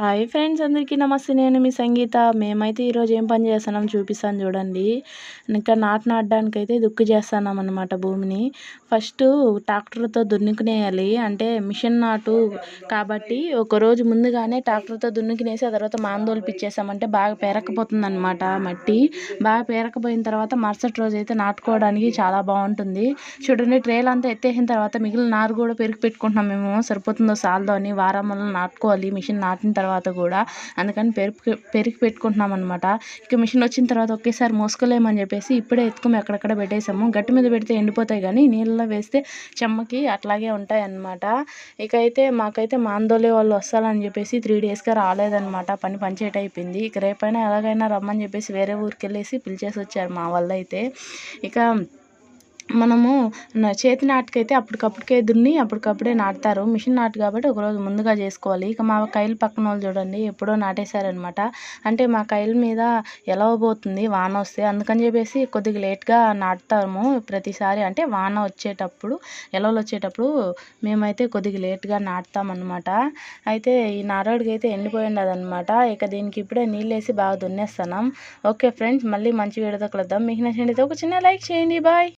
Hi friends అందరికీ నమస్తే. నేను మీ సంగీత. మేమైతే ఈరోజు ఏం పని చేస్తున్నాం చూపిస్తాను చూడండి. ఇంకా నాటు నాటడానికి అయితే దుక్కు చేస్తున్నాం అనమాట భూమిని. ఫస్ట్ ట్రాక్టర్తో దున్నుకునేయాలి. అంటే మిషన్ నాటు కాబట్టి ఒక రోజు ముందుగానే ట్రాక్టర్తో దున్నుకునేసి ఆ తర్వాత మాందోలు పిచ్చేసామంటే బాగా పేరకపోతుంది అనమాట మట్టి. బాగా పేరకపోయిన తర్వాత మరుసటి రోజు అయితే నాటుకోవడానికి చాలా బాగుంటుంది. చూడండి ట్రేల్ అంతా ఎత్తేసిన తర్వాత మిగిలిన నారు కూడా పెరిగి పెట్టుకుంటున్నాం మేము. సరిపోతుందో సాల్దో అని వారం వల్ల నాటుకోవాలి. మిషన్ నాటిన తర్వాత తర్వాత కూడా అందుకని పెరుగు పెరిగి పెట్టుకుంటున్నాం అనమాట ఇక మిషన్ వచ్చిన తర్వాత ఒకేసారి మోసుకోలేమని చెప్పేసి ఇప్పుడే ఎత్తుకుని ఎక్కడెక్కడ పెట్టేసాము. గట్టి మీద పెడితే ఎండిపోతాయి కానీ నీళ్ళలో వేస్తే చెమ్మకి అట్లాగే ఉంటాయి అన్నమాట ఇక అయితే మాకైతే మాందోలే వాళ్ళు వస్తారని చెప్పేసి త్రీ డేస్గా రాలేదనమాట పని పంచేట అయిపోయింది. ఇక రేపైనా ఎలాగైనా రమ్మని చెప్పేసి వేరే ఊరికి వెళ్ళేసి పిలిచేసి వచ్చారు మా వాళ్ళు అయితే ఇక మనము చేతి నాటుకైతే అప్పటికప్పటికే దున్ని అప్పటికప్పుడే నాటుతారు. మిషన్ నాటు కాబట్టి ఒకరోజు ముందుగా చేసుకోవాలి. ఇక మా కైలు పక్కన వాళ్ళు చూడండి ఎప్పుడో నాటేశారనమాట అంటే మా కైల మీద ఎలా పోతుంది వాన వస్తే. అందుకని చెప్పేసి కొద్దిగా లేట్గా నాటుతాము ప్రతిసారి. అంటే వాన వచ్చేటప్పుడు ఎలవలు వచ్చేటప్పుడు మేమైతే కొద్దిగా లేట్గా నాటుతామన్నమాట. అయితే ఈ నారోడికి అయితే ఎండిపోయి ఇక దీనికి ఇప్పుడే నీళ్ళు వేసి బాగా దున్నేస్తున్నాం. ఓకే ఫ్రెండ్స్ మళ్ళీ మంచి వీడియోతో కలుద్దాం. మీకు నచ్చినట్లయితే ఒక చిన్న లైక్ చేయండి. బాయ్!